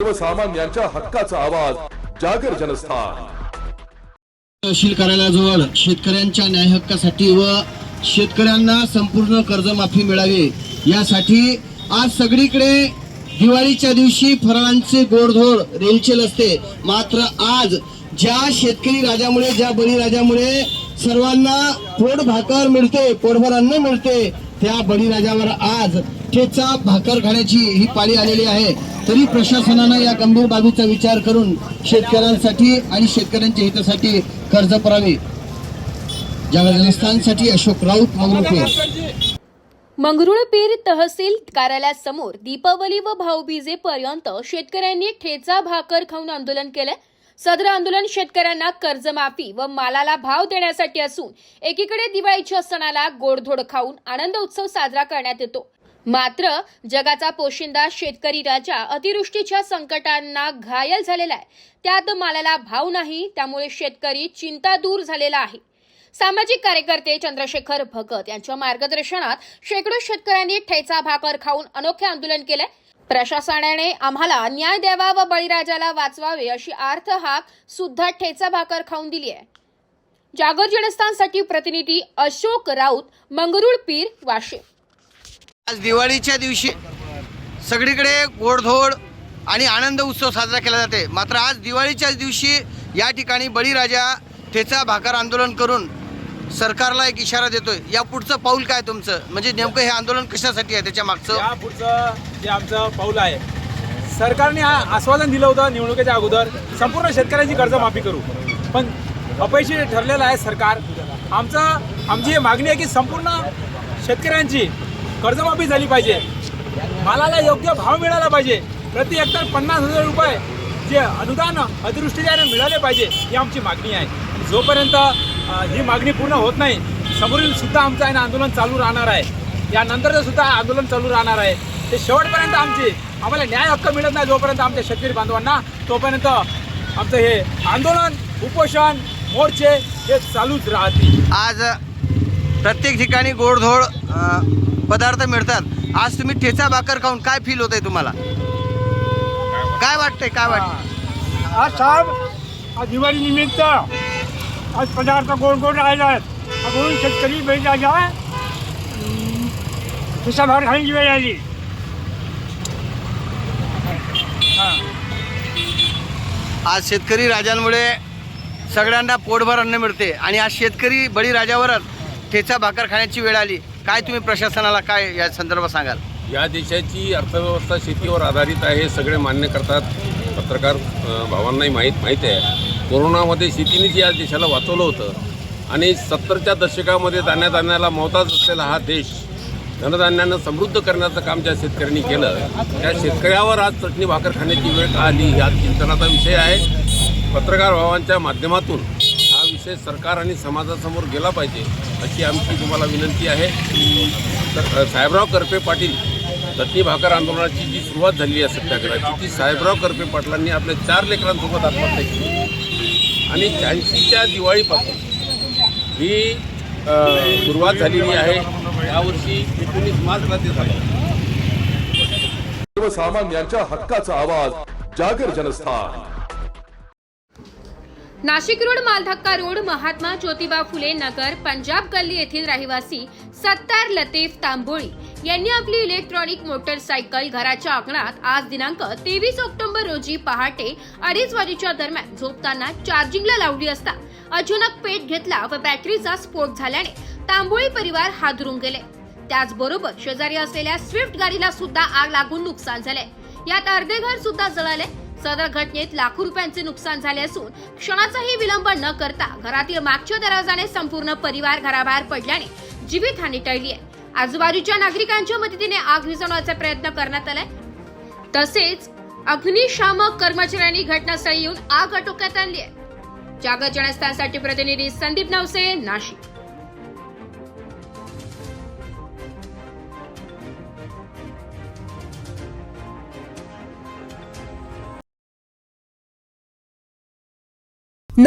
सर्वसामान्यांच्या हक्काचा आवाज जागर जनस्थान. तहसील कार्यालयाजवळ शेतकऱ्यांच्या न्याय हक्कासाठी व शेतकऱ्यांना संपूर्ण कर्जमाफी मिळावी यासाठी आज सगळीकडे दिवाळीच्या दिवशी फराळांचे गोडधोड रेलचेल असते मात्र आज ज्या शेतकरी राजामुळे ज्या बळीराजामुळे सर्वांना पोट भाकर मिळते पोटभर अन्न मिळते त्या बळीराजावर आज ठेचा भाकर खाण्याची ही पाळी आलेली आहे. तरी प्रशासनानं या गंभीर बाबीचा विचार करून शेतकऱ्यांसाठी आणि शेतकऱ्यांच्या हितासाठी कर्ज करावे जगजनस्थानसाठी अशोक राऊत मंगरुळपीर मंगरुळपीर तहसील कार्यालयासमोर दीपावली व भाऊबीजेपर्यंत शेतकऱ्यांनी ठेचा भाकर खाऊन आंदोलन केलं. सदर आंदोलन शेतकऱ्यांना कर्जमाफी व मालाला भाव देण्यासाठी असून एकीकडे दिवाळीच्या सणाला गोडधोड खाऊन आनंद उत्सव साजरा करण्यात येतो. मात्र जगाचा पोशिंदा शेतकरी राजा अतिवृष्टीच्या संकटांना घायल झालेला आहे. त्यात मालाला भाव नाही त्यामुळे शेतकरी चिंता दूर झालेला आहे. सामाजिक कार्यकर्ते चंद्रशेखर भगत यांच्या मार्गदर्शनात शेकडो शेतकऱ्यांनी ठेचा भाकर खाऊन अनोखे आंदोलन केलंय. प्रशासनाने आम्हाला न्याय द्यावा व बळीराजाला वाचवावे अशी आर्थ हाक सुद्धा ठेचा भाकर खाऊन दिली आहे. जागर जनस्थानसाठी प्रतिनिधी अशोक राऊत मंगरुळ पीर वाशिम. आज दिवाळीच्या दिवशी सगळीकडे गोडधोड आणि आनंद उत्सव साजरा केला जाते. मात्र आज दिवाळीच्याच दिवशी या ठिकाणी बळीराजा ठेचा भाकर आंदोलन करून सरकारला एक इशारा देतोय. या पुढचं पाऊल काय तुमचं? म्हणजे नेमकं हे आंदोलन कशासाठी आहे? त्याच्या मागचं या पुढचं जे आमचं पाऊल आहे सरकारने हा आश्वासन दिलं होतं निवडणुकीच्या अगोदर संपूर्ण शेतकऱ्यांची कर्जमाफी करू. पण अपयशी ठरलेलं आहे सरकार. आमचं आमची ही मागणी आहे की संपूर्ण शेतकऱ्यांची कर्जमाफी झाली पाहिजे. मालाला योग्य भाव मिळाला पाहिजे. प्रति हेक्टर पन्नास हजार रुपये जे अनुदान अतिवृष्टीच्या मिळाले पाहिजे ही आमची मागणी आहे. जोपर्यंत ही मागणी पूर्ण होत नाही. समोरील सुद्धा आमचं आहे ना आंदोलन चालू राहणार आहे. यानंतरचं सुद्धा आंदोलन चालू राहणार आहे. ते शेवटपर्यंत आमची आम्हाला न्याय हक्क मिळत नाही जोपर्यंत आमच्या शेतकरी बांधवांना. तोपर्यंत आमचं हे आंदोलन उपोषण मोर्चे हे चालूच राहतील. आज प्रत्येक ठिकाणी गोडधोड पदार्थ मिळतात. आज तुम्ही ठेचा भाकर खाऊन काय फील होत आहे तुम्हाला? काय वाटतंय काय वाटतं आज साहेब आज दिवाळी निमित्त आज पदार्थ गोड गोड राहिले आहेत म्हणून शेतकरी बैलाच्या भाकर खाण्याची वेळ आली आज शेतकरी राजांमुळे सगळ्यांना पोटभर अन्न मिळते आणि आज शेतकरी बळीराजावरच ठेचा भाकर खाण्याची वेळ आली. काय तुम्ही प्रशासनाला काय या संदर्भात सांगाल? या देशाची अर्थव्यवस्था शेतीवर आधारित आहे हे सगळे मान्य करतात पत्रकार भावांनाही माहीत माहीत आहे. कोरोनामध्ये शेतीनेच या देशाला वाचवलं होतं. आणि सत्तरच्या दशकामध्ये धान्याधान्याला मोहताज असलेला हा देश धनधान्यानं समृद्ध करण्याचं काम ज्या शेतकऱ्यांनी केलं त्या शेतकऱ्यावर आज चटणी भाकर खाण्याची वेळ का आली हा चिंतनाचा विषय आहे. पत्रकार भावांच्या माध्यमातून हा विषय सरकार आणि समाजासमोर गेला पाहिजे अशी आमची तुम्हाला विनंती आहे. तर साहेबराव करपे पाटील चटणी भाकर आंदोलनाची जी सुरुवात झाली आहे सत्याग्रहाची ती साहेबराव करपे पाटलांनी आपल्या चार लेकरांसोबत आत्महत्या केली. आणि त्र्याऐंशीच्या दिवाळीपासून ही सुरुवात झालेली आहे. यावर्षी एकोणीस मार्चला ते झालं. सर्वसामान्यांच्या हक्काचा आवाज जागर जनस्थान. नाशिक रोड मालधक्का रोड महात्मा ज्योतिबा फुले नगर पंजाब गल्ली येथील रहिवासी सत्तार लतीफ तांबोळी. यांनी आपली इलेक्ट्रॉनिक मोटरसायकल घराच्या अंगणात आज दिनांक तेवीस ऑक्टोबर रोजी पहाटे अडीच वाजेच्या दरम्यान झोपताना चार्जिंगला लावली असता. अचानक पेट घेतला व बॅटरीचा स्फोट झाल्याने तांबोळी परिवार हादरून गेले. त्याचबरोबर शेजारी असलेल्या स्विफ्ट गाडीला सुद्धा आग लागून नुकसान झाले. यात अर्धे घर सुद्धा जळाले. सदर घटनेत लाखो रुपयांचे नुकसान झाले असून क्षणाचाही विलंब न करता घरातील मागच्या दरवाजाने संपूर्ण परिवार घराबाहेर पडल्याने जीवितहानी टळली आहे. आजूबाजूच्या नागरिकांच्या मदतीने आग विझवण्याचा प्रयत्न करण्यात आलाय. तसेच अग्निशामक कर्मचाऱ्यांनी घटनास्थळी येऊन आग आटोक्यात आणली आहे. जागर जनस्थानसाठी प्रतिनिधी संदीप नवसे नाशिक.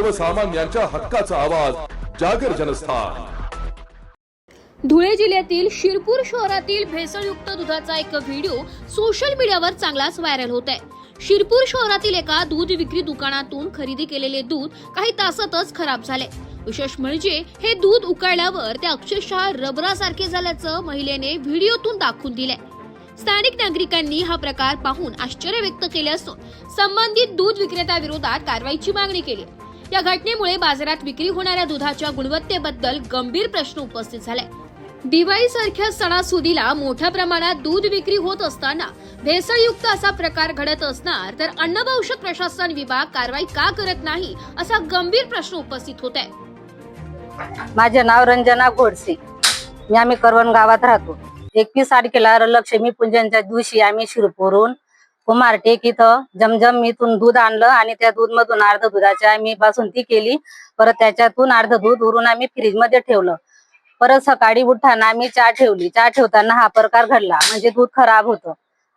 सर्वसामान्यांच्या हक्काचा आवाज जागर जनस्थान. धुळे जिल्ह्यातील शिरपूर शहरातील भेसळयुक्त दुधाचा एक व्हिडिओ सोशल मीडियावर चांगलाच व्हायरल होत आहे शिरपूर शहरातील एका दूध विक्री दुकानातून खरेदी केलेले दूध काही तासातच खराब झाले. विशेष म्हणजे हे दूध उकळल्यावर ते अक्षरशः रबरासारखे झाल्याचं महिलेने व्हिडिओतून दाखवून दिलंय. स्थानिक नागरिकांनी हा प्रकार पाहून आश्चर्य व्यक्त केले असून संबंधित दूध विक्रेत्याविरोधात कारवाईची मागणी केली. या घटनेमुळे बाजारात विक्री होणाऱ्या दुधाच्या गुणवत्तेबद्दल गंभीर प्रश्न उपस्थित झाले. दिवाळीसारख्या सणासुदीला मोठ्या प्रमाणात दूध विक्री होत असताना भेसळयुक्त असा प्रकार घडत असणार तर अन्नभौषक प्रशासन विभाग कारवाई का करत नाही असा गंभीर प्रश्न उपस्थित होत आहे माझे नाव रंजना गोडसे मी आम्ही करवण गावात राहतो. एकवीस तारखेला लक्ष्मी पूजनच्या दिवशी आम्ही शिरपूरून कुमारटेक इथं जमजम इथून दूध आणलं आणि त्या दूध मधून अर्ध दुधाची आम्ही बासुंती केली. परत त्याच्यातून अर्ध दूध उरून आम्ही फ्रीजमध्ये ठेवलं. परत सकाळी उठताना आम्ही चहा ठेवली. चहा ठेवताना हा प्रकार घडला. म्हणजे दूध खराब होतं.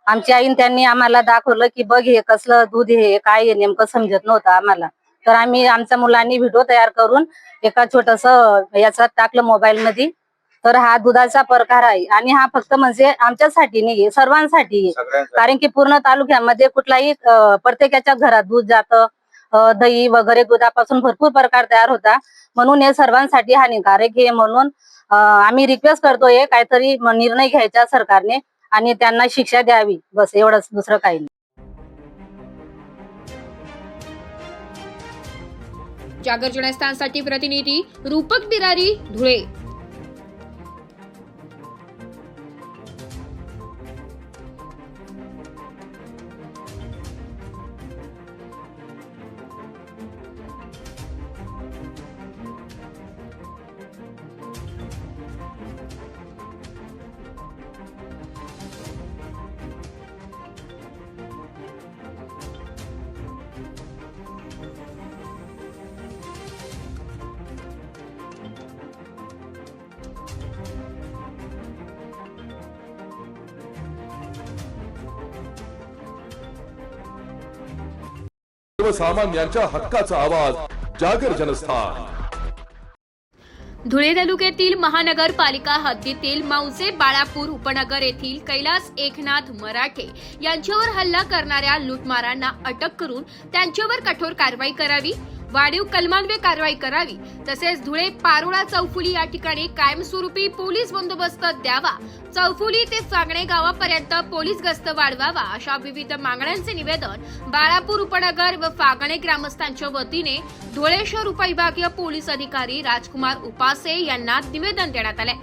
आमच्या आईन त्यांनी आम्हाला दाखवलं की बघ हे कसलं दूध हे काय हे नेमकं समजत नव्हतं आम्हाला. तर आम्ही आमच्या मुलांनी व्हिडिओ तयार करून एका छोटस याच्यात टाकलं मोबाईल मध्ये तर हा दुधाचा प्रकार आहे. आणि हा फक्त म्हणजे आमच्यासाठी नाही सर्वांसाठी आहे. कारण की पूर्ण तालुक्यामध्ये कुठलाही प्रत्येकाच्या घरात दूध जातं दही वगैरे दुधापासून भरपूर प्रकार तयार होता. म्हणून हे सर्वांसाठी हानिकारक आहे म्हणून आम्ही रिक्वेस्ट करतोय काहीतरी निर्णय घ्यायचा सरकारने आणि त्यांना शिक्षा द्यावी. बस एवढंच. दुसरं काही नाही. जागर जनस्थानसाठी प्रतिनिधी रूपक बिरारी धुळे. सर्वसामान्यांच्या हक्काचा आवाज जागर जनस्थान. धुळे तालुक्यातील महानगरपालिका हद्दीतील मौजे बाळापूर उपनगर येथील कैलास एकनाथ मराठे यांच्यावर हल्ला करणाऱ्या लुटमारांना अटक करून त्यांच्यावर कठोर कारवाई करावी. वाढीव कलमान्वये कारवाई करावी. तसेच धुळे पारोळा चौफुली या ठिकाणी कायमस्वरूपी पोलीस बंदोबस्त द्यावा. चौफुली ते सांगणे गावापर्यंत पोलीस गस्त वाढवावा अशा विविध मागण्यांचे निवेदन बाळापूर उपनगर व फागणे ग्रामस्थांच्या वतीने धुळे शहर उपविभागीय पोलीस अधिकारी राजकुमार उपासे यांना निवेदन देण्यात आले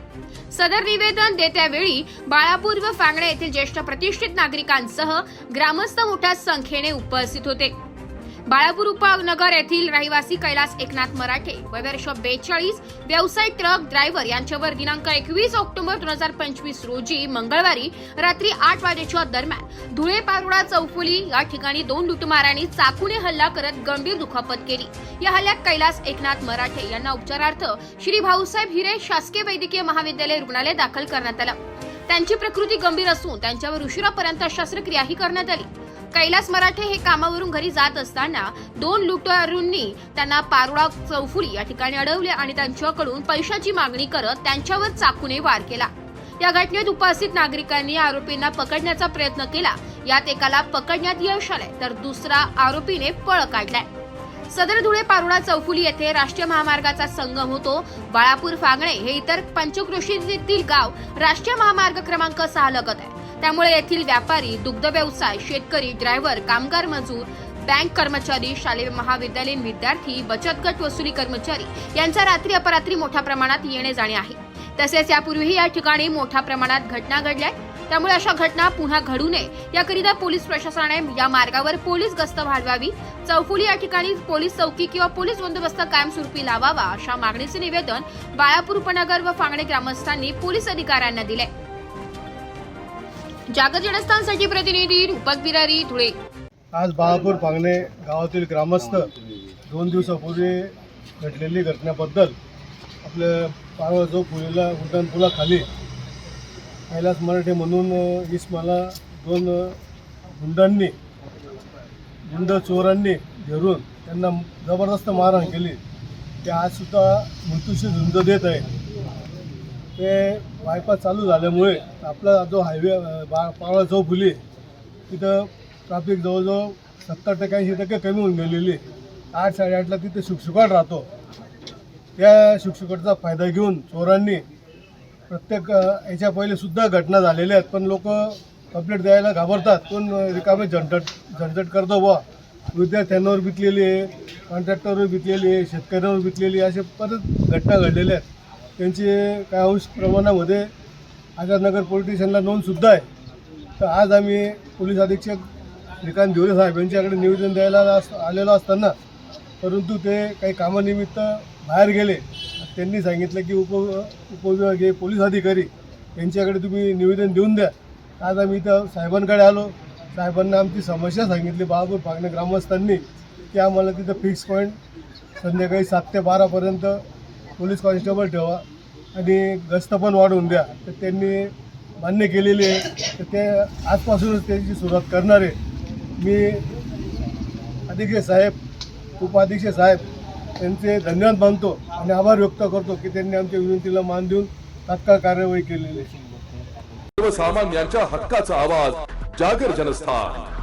सदर निवेदन देत्यावेळी बाळापूर व फांगणे येथील ज्येष्ठ प्रतिष्ठित नागरिकांसह ग्रामस्थ मोठ्या संख्येने उपस्थित होते. बाळापूर उपनगर येथील रहिवासी कैलास एकनाथ मराठे वय वर्ष बेचाळीस व्यवसाय ट्रक ड्रायव्हर यांच्यावर दिनांक एकवीस ऑक्टोबर दोन हजार पंचवीस रोजी मंगळवारी रात्री आठ वाजेच्या दरम्यान धुळे पारोडा चौफुली या ठिकाणी दोन लुटमारांनी चाकूने हल्ला करत गंभीर दुखापत केली. या हल्ल्यात कैलास एकनाथ मराठे यांना उपचारार्थ श्री भाऊसाहेब हिरे शासकीय वैद्यकीय महाविद्यालय रुग्णालय दाखल करण्यात आलं. त्यांची प्रकृती गंभीर असून त्यांच्यावर उशिरापर्यंत शस्त्रक्रियाही करण्यात आली. कैलास मराठे हे कामावरून घरी जात असताना दोन लुटारूंनी त्यांना पारोळा चौफुली या ठिकाणी अडवले आणि त्यांच्याकडून पैशाची मागणी करत त्यांच्यावर चाकूने वार केला. या घटनेत उपस्थित नागरिकांनी आरोपींना पकडण्याचा प्रयत्न केला. यात एकाला पकडण्यात यश आलंय तर दुसरा आरोपीने पळ काढलाय. सदर धुळे पारोळा चौफुली येथे राष्ट्रीय महामार्गाचा संगम होतो. बाळापूर फागणे हे इतर पंचक्रोशीतील गाव राष्ट्रीय महामार्ग क्रमांक सहा लगत आहे. त्यामुळे येथील व्यापारी दुग्ध व्यवसाय शेतकरी ड्रायव्हर कामगार मजूर बँक कर्मचारी शालेय महाविद्यालयीन विद्यार्थी बचत गट वसुली कर्मचारी यांचा रात्री अपरात्री मोठ्या प्रमाणात येणे जाणे आहे. तसेच यापूर्वीही या ठिकाणी मोठ्या प्रमाणात घटना घडल्या त्यामुळे अशा घटना पुन्हा घडू नये. याकरिता पोलीस प्रशासनाने या मार्गावर पोलीस गस्त वाढवावी चौफुली या ठिकाणी पोलीस चौकी किंवा पोलीस बंदोबस्त कायमस्वरूपी लावावा अशा मागणीचे निवेदन बाळापूर उपनगर व फांगणे ग्रामस्थांनी पोलीस अधिकाऱ्यांना दिले. जागत जनस्थानसाठी प्रतिनिधी रूपक बिरारी धुळे. आज बाळापूर पांगणे गावातील ग्रामस्थ दोन दिवसापूर्वी घडलेली घटनेबद्दल आपल्या पांगळ जो पुलीला उड्डाणपुलाखाली कैलास मराठे म्हणून इसमाला दोन गुंडांनी गुंड चोरांनी घेरून त्यांना जबरदस्त मारहाण केली. ते आजसुद्धा मृत्यूशी झुंज देत आहे ते वायपा चालू झाल्यामुळे आपला जो हायवे बा पावळा चौफुली तिथं ट्राफिक जवळजवळ सत्तर टक्के ऐंशी टक्के कमी होऊन गेलेली आहे. आठ साडेआठला तिथे शुकशुकाट राहतो. त्या शुकशुकाटचा फायदा घेऊन चोरांनी प्रत्येक याच्या पहिले सुद्धा घटना झालेल्या आहेत. पण लोक कंप्लेंट द्यायला घाबरतात. पण रिकामे झंझट झंझट करतो बुवा. विद्यार्थ्यांवर बितलेली आहे कॉन्ट्रॅक्टरवर बितलेली आहे शेतकऱ्यांवर बितलेली आहे असे परत घटना घडलेल्या आहेत. त्यांची काय अंश प्रमाणामध्ये आझादनगर पोलीस स्टेशनला नोंदसुद्धा आहे. तर आज आम्ही पोलीस अधीक्षक श्रीकांत धिवरे साहेब यांच्याकडे निवेदन द्यायला आलेलो असताना परंतु ते काही कामानिमित्त बाहेर गेले. त्यांनी सांगितलं की उप उपविभागीय पोलीस अधिकारी यांच्याकडे तुम्ही निवेदन देऊन द्या. आज आम्ही इथं साहेबांकडे आलो. साहेबांना आमची समस्या सांगितली बाळापूर फागणे ग्रामस्थांनी की आम्हाला तिथं फिक्स पॉईंट संध्याकाळी सात ते बारापर्यंत पोलीस कॉन्स्टेबल ठेवा आणि गस्त पण वाढवून द्या. तर त्यांनी मान्य केलेली आहे. तर ते आजपासूनच त्याची सुरुवात करणार आहे. मी अधीक्षक साहेब उपाधीक्षक साहेब त्यांचे धन्यवाद मानतो आणि आभार व्यक्त करतो की त्यांनी आमच्या विनंतीला मान देऊन तात्काळ कार्यवाही केलेली आहे. सर्वसामान्यांच्या हक्काचा आवाज जागर जनस्थान.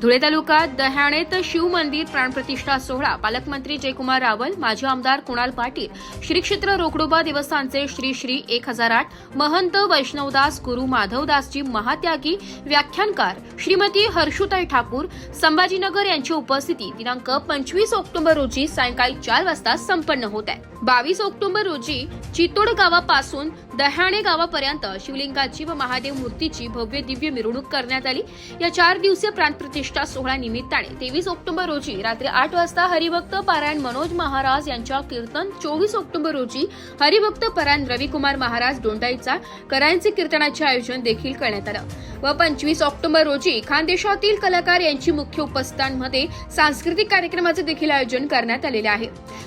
धुळे तालुक्यात दह्याणेत शिव मंदिर प्राणप्रतिष्ठा सोहळा. पालकमंत्री जयकुमार रावल माजी आमदार कुणाल पाटील श्री क्षेत्र रोकडोबा देवस्थानचे श्री श्री एक हजार आठ महंत वैष्णवदास गुरु माधवदासजी महात्यागी व्याख्यानकार श्रीमती हर्षुताई ठाकूर संभाजीनगर यांची उपस्थिती. दिनांक पंचवीस ऑक्टोबर रोजी सायंकाळी चार वाजता संपन्न होत आहे. बावीस ऑक्टोबर रोजी चितोड गावापासून दह्याणे गावापर्यंत शिवलिंगाची व महादेव मूर्तीची भव्य दिव्य मिरवणूक करण्यात आली. या चार दिवसीय प्राणप्रतिष्ठा सोहळा निमित्ताने तेवीस ऑक्टोबर रोजी रात्री आठ वाजता हरिभक्त पारायण मनोज महाराज यांच्या कीर्तन चोवीस ऑक्टोबर रोजी हरिभक्त पारायण रविकुमार महाराज डोंडाईचा करांचे कीर्तनाचे आयोजन देखील करण्यात आलं. व पंचवीस ऑक्टोबर रोजी खानदेशातील कलाकार यांची मुख्य उपस्थितांमध्ये सांस्कृतिक कार्यक्रमाचे देखील आयोजन करण्यात आलेले आहे.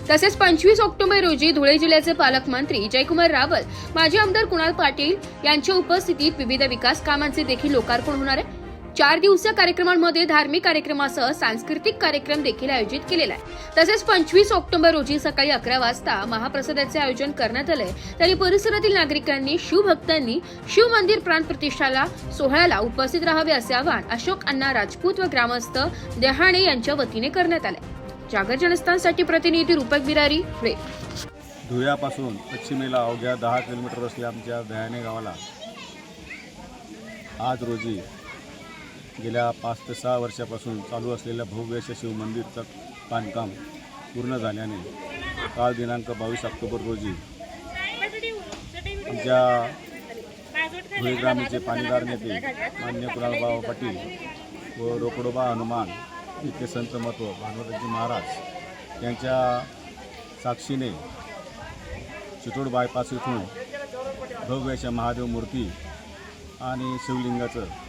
तसेच पंचवीस ऑक्टोबर रोजी धुळे जिल्ह्याचे पालकमंत्री जयकुमार रावल माजी आमदार कुणाल पाटील यांच्या उपस्थितीत विविध विकास कामांचे देखील लोकार्पण होणार आहे. चार दिवसीय कार्यक्रमांमध्ये धार्मिक कार्यक्रमासह सांस्कृतिक कार्यक्रम देखील आयोजित केलेला आहे. तसेच पंचवीस ऑक्टोबर रोजी सकाळी अकरा वाजता महाप्रसादाचे आयोजन करण्यात आले तरी परिसरातील नागरिकांनी शिवभक्तांनी शिव मंदिर प्राण प्रतिष्ठाला सोहळ्याला उपस्थित राहावे असे आवाहन अशोक अण्णा राजपूत व ग्रामस्थ देहाणे यांच्या वतीने करण्यात आले जागर जनस्थानसाठी प्रतिनिधी रूपक बिरारी धुळे धुळ्यापासून पश्चिमेला अवघ्या दहा किलोमीटर असलेल्या आमच्या दयाने गावाला आज रोजी गेल्या पाच ते सहा वर्षापासून चालू असलेल्या भव्य अशा शिवमंदिरचं बांधकाम पूर्ण झाल्याने काल दिनांक बावीस ऑक्टोबर रोजी आमच्या धुळे ग्रामीणचे पाणीदार नेते मान्य कुणालबाबा पाटील व रोकडोबा हनुमान इथे संत महत्त्व भानुदाजी महाराज यांच्या साक्षीने चितोड बायपास इथून भव्य अशा महादेव मूर्ती आणि शिवलिंगाचं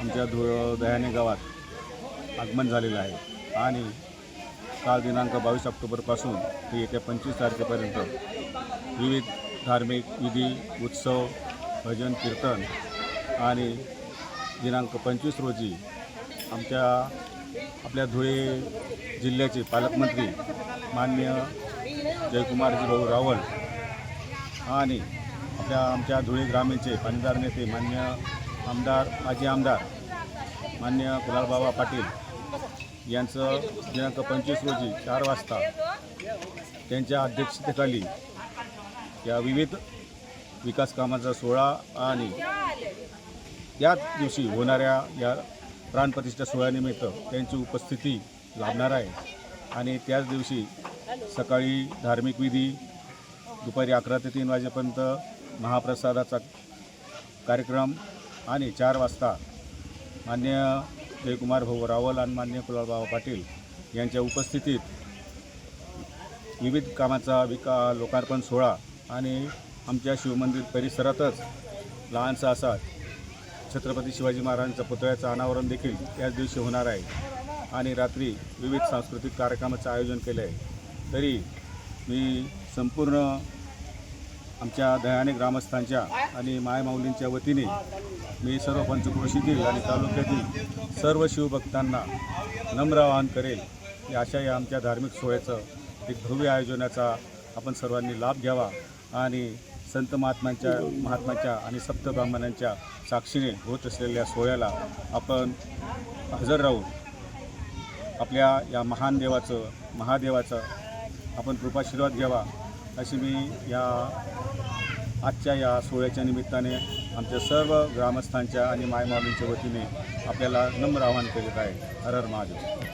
आमच्या धु दह्याने गावात आगमन झालेलं आहे. आणि काल दिनांक बावीस ऑक्टोबरपासून ते येत्या पंचवीस तारखेपर्यंत विविध धार्मिक विधी उत्सव भजन कीर्तन आणि दिनांक पंचवीस रोजी आमच्या आपल्या धुळे जिल्ह्याचे पालकमंत्री मान्य जयकुमारजी भाऊ रावल आणि आपल्या आमच्या धुळे ग्रामीणचे पाणीदार नेते मान्य आमदार माजी आमदार मान्य गुलालबाबा पाटील यांचं दिनांक पंचवीस रोजी चार वाजता त्यांच्या अध्यक्षतेखाली या विविध विकास कामाचा सोहळा आणि याच दिवशी होणाऱ्या या प्राणप्रतिष्ठा सोहळ्यानिमित्त त्यांची उपस्थिती लाभणार आहे. आणि त्याच दिवशी सकाळी धार्मिक विधी दुपारी अकरा ते तीन वाजेपर्यंत महाप्रसादाचा कार्यक्रम आणि चार वाजता मान्य जयकुमार भाऊ रावल आणि मान्य कुलालबाबा पाटील यांच्या उपस्थितीत विविध कामाचा विका लोकार्पण सोहळा आणि आमच्या शिवमंदिर परिसरातच लहानसा असा छत्रपती शिवाजी महाराजांच्या पुतळ्याचं अनावरण देखील याच दिवशी होणार आहे. आणि रात्री विविध सांस्कृतिक कार्यक्रमाचं आयोजन केलं आहे तरी मी संपूर्ण आमच्या दयाने ग्रामस्थांच्या आणि मायमाऊलींच्या वतीने मी सर्व पंचक्रोशीतील आणि तालुक्यातील सर्व शिवभक्तांना नम्र आवाहन करेल की अशा या आमच्या धार्मिक सोहळ्याचं एक भव्य आयोजनाचा आपण सर्वांनी लाभ घ्यावा आणि संत महात्म्यांच्या महात्म्याच्या आणि सप्त ब्राह्मणांच्या साक्षीने होत असलेल्या सोहळ्याला आपण हजर राहून आपल्या या महान देवाचं महादेवाचं आपण कृपाशीर्वाद घ्यावा. अशी मी या आजच्या या सोहळ्याच्या निमित्ताने आमच्या सर्व ग्रामस्थांच्या आणि मायमाऊलींच्या वतीने आपल्याला नम्र आवाहन करीत आहे. हर हर महादेव.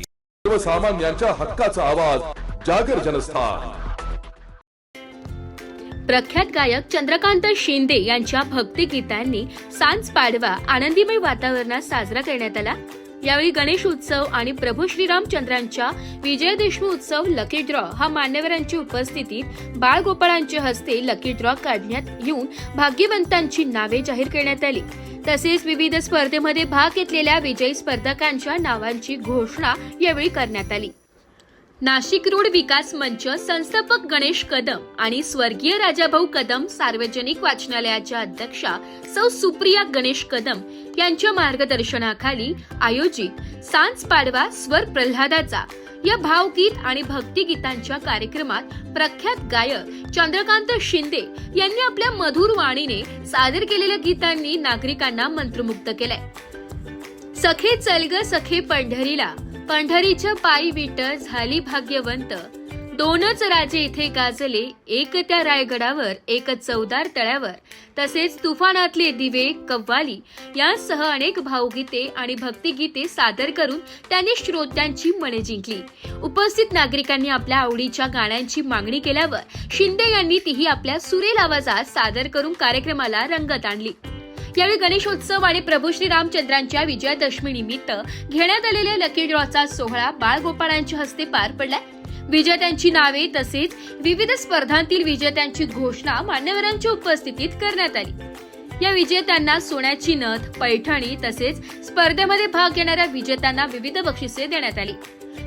सर्वसामान्यांच्या हक्काचा आवाज जागर जनस्थान. प्रख्यात गायक चंद्रकांत शिंदे यांच्या भक्तिगीतांनी सांज पाडवा आनंदीमय वातावरणात साजरा करण्यात आला. यावेळी गणेश उत्सव आणि प्रभू श्रीरामचंद्रांच्या विजयदशमी उत्सव लकी ड्रॉ हा मान्यवरांची उपस्थितीत बाळगोपाळांच्या हस्ते लकी ड्रॉ काढण्यात येऊन भाग्यवंतांची नावे जाहीर करण्यात आली. तसेच विविध स्पर्धेमध्ये भाग घेतलेल्या विजयी स्पर्धकांच्या नावांची घोषणा यावेळी करण्यात आली. नाशिक रोड विकास मंच संस्थापक गणेश कदम आणि स्वर्गीय राजाभाऊ कदम सार्वजनिक वाचनालयाच्या अध्यक्षा सौ सुप्रिया गणेश कदम यांच्या मार्गदर्शनाखाली आयोजित सांज पाडवा स्वर प्रल्हादाचा या भावगीत आणि भक्तिगीतांच्या कार्यक्रमात प्रख्यात गायक चंद्रकांत शिंदे यांनी आपल्या मधुर वाणीने सादर केलेल्या गीतांनी नागरिकांना मंत्रमुग्ध केलंय. सखे चल ग सखे पंढरीला पंढरीच्या पायी विट झाली भाग्यवंत दोनच राजे इथे गाजले एक त्या रायगडावर एक चौदार तळ्यावर. तसेच तुफानातले दिवे कव्वाली यासह अनेक भावगीते आणि भक्तिगीते सादर करून त्यांनी श्रोत्यांची मने जिंकली. उपस्थित नागरिकांनी आपल्या आवडीच्या गाण्यांची मागणी केल्यावर शिंदे यांनी तीही आपल्या सुरेल आवाजात सादर करून कार्यक्रमाला रंगत आणली. यावेळी गणेशोत्सव आणि प्रभू श्री रामचंद्रांच्या विजयादशमी निमित्त घेण्यात आलेल्या लकी ड्रॉचा सोहळा बाळगोपाळांच्या हस्ते पार पडलाय. विजेत्यांची नावे तसेच विविध स्पर्धांतील विजेत्यांची घोषणा मान्यवरांच्या उपस्थितीत करण्यात आली. या विजेत्यांना सोन्याची नथ पैठणी तसेच स्पर्धेमध्ये भाग घेणाऱ्या विजेत्यांना विविध बक्षिसे देण्यात आली.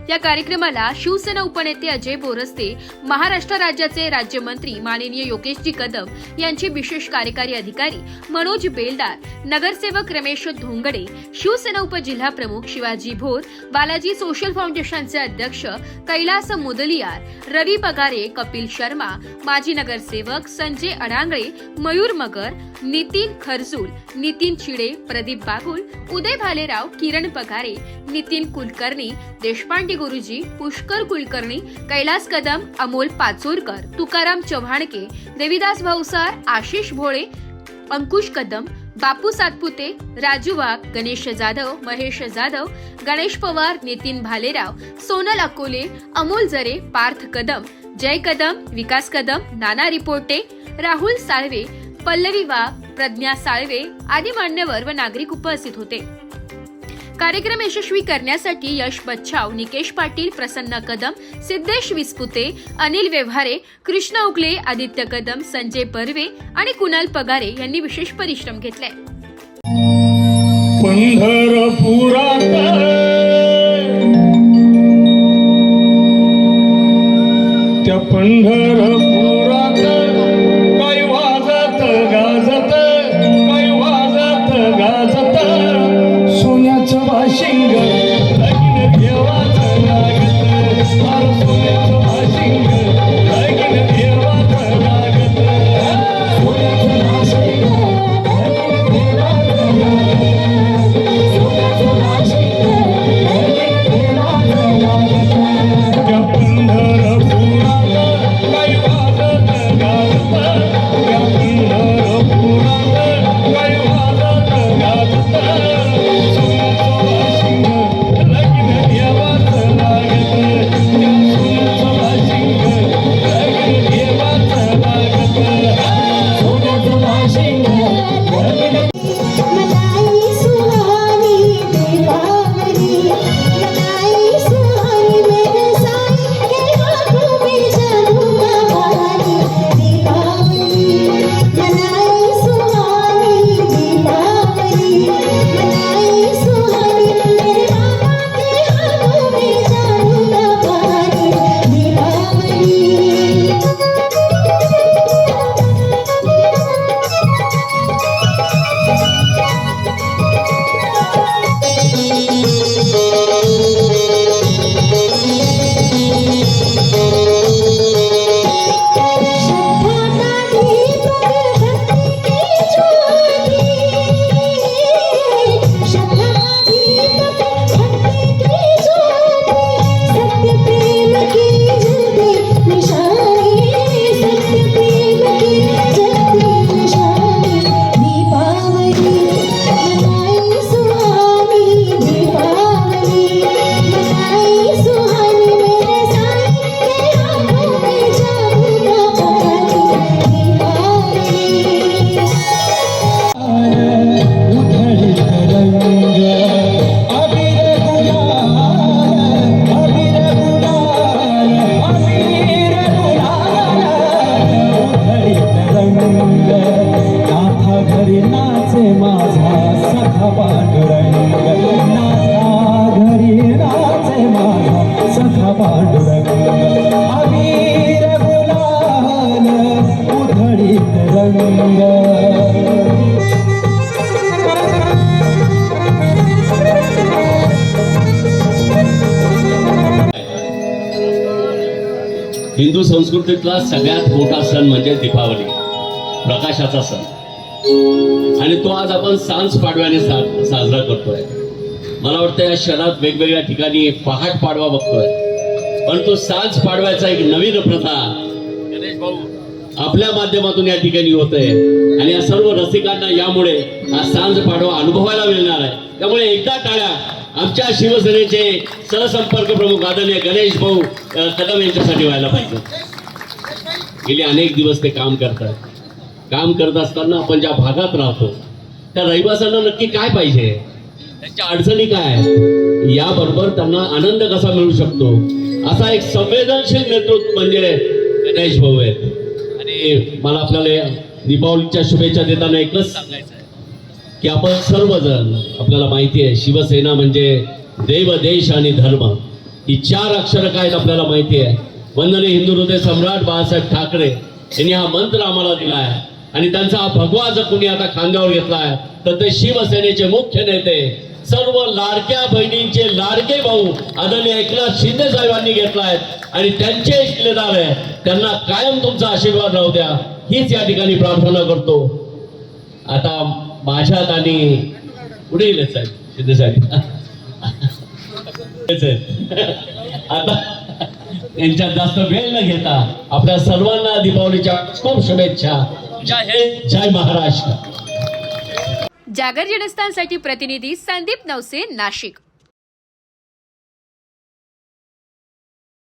या कार्यक्रमाला शिवसेना उपनेते अजय बोरस्ते महाराष्ट्र राज्याचे राज्यमंत्री माननीय योगेशजी कदम यांचे विशेष कार्यकारी अधिकारी मनोज बेलदार नगरसेवक रमेश धोंगडे शिवसेना उपजिल्हा प्रमुख शिवाजी भोर बालाजी सोशल फाउंडेशनचे अध्यक्ष कैलास मुदलियार रवी पगारे कपिल शर्मा माजी नगरसेवक संजय अडांगळे मयूर मगर नितीन खरजूल नितीन चिडे प्रदीप बागुल उदय भालेराव किरण पगारे नितीन कुलकर्णी देशपांडे गुरुजी पुष्कर कुलकर्णी कैलास कदम अमोल पाचोरकर तुकाराम चव्हाणके देविदास भाऊसार आशिष भोळे अंकुश कदम बापू सातपुते राजू वाघ गणेश जाधव महेश जाधव गणेश पवार नितीन भालेराव सोनल अकोले अमोल जरे पार्थ कदम जय कदम विकास कदम नाना रिपोर्टे राहुल साळवे पल्लवी वाघ प्रज्ञा साळवे आदी मान्यवर व नागरिक उपस्थित होते. कार्यक्रम यशस्वी करण्यासाठी यश बच्छाव निकेश पाटील प्रसन्न कदम सिद्धेश विस्पुते अनिल व्यवहारे कृष्ण उगले आदित्य कदम संजय बर्वे आणि कुणाल पगारे यांनी विशेष परिश्रम घेतले. पंढरपुरात त्या पंढरपुरात हिंदू संस्कृतीतला सगळ्यात मोठा सण म्हणजे दीपावली प्रकाशाचा सण. आणि तो आज आपण सांज पाडव्याने साजरा करतोय. मला वाटतं या शहरात वेगवेगळ्या ठिकाणी पहाट पाडवा बघतोय. पण तो सांज पाडव्याचा एक नवीन प्रथा गणेश भाऊ आपल्या माध्यमातून या ठिकाणी होतोय. आणि या सर्व रसिकांना यामुळे हा सांज पाडवा अनुभवायला मिळणार आहे. त्यामुळे एकदा टाळ्या. आमच्या शिवसेनेचे सहसंपर्क प्रमुख आदरणीय गणेश भाऊ कदम यांच्यासाठी व्हायला पाहिजे. गेले अनेक दिवस ते काम करतात. काम करत असताना आपण ज्या भागात राहतो त्या रहिवाशांना नक्की काय पाहिजे? त्यांच्या अडचणी काय याबरोबर त्यांना आनंद कसा मिळू शकतो? असा एक संवेदनशील नेतृत्व म्हणजे गणेश भाऊ आहेत. आणि मला आपल्याला दीपावलीच्या शुभेच्छा देताना एकच सांगायचं आहे. की आपण सर्वजण आपल्याला माहिती आहे शिवसेना म्हणजे देव देश आणि धर्म. ही चार अक्षरं काय आपल्याला माहिती आहे? वंदने हिंदू हृदय सम्राट बाळासाहेब ठाकरे यांनी हा मंत्र आम्हाला दिला आहे. आणि त्यांचा हा भगवा जर कुणी आता खांद्यावर घेतलाय तर ते शिवसेनेचे मुख्य नेते सर्व लाडक्या बहिणींचे लाडके भाऊ आदरणीय एकनाथ शिंदे साहेबांनी घेतलाय आणि त्यांचे किल्लेदार आहे. त्यांना कायम तुमचा आशीर्वाद राहू द्या. हीच या ठिकाणी प्रार्थना करतो. आता माझ्यात आणि पुढे येईल साहेब आता यांच्यात जास्त वेळ न घेता आपल्या सर्वांना दीपावलीच्या खूप शुभेच्छा. जय हिंद जय महाराष्ट्र. जागर जनस्थानसाठी प्रतिनिधी संदीप नवसे नाशिक.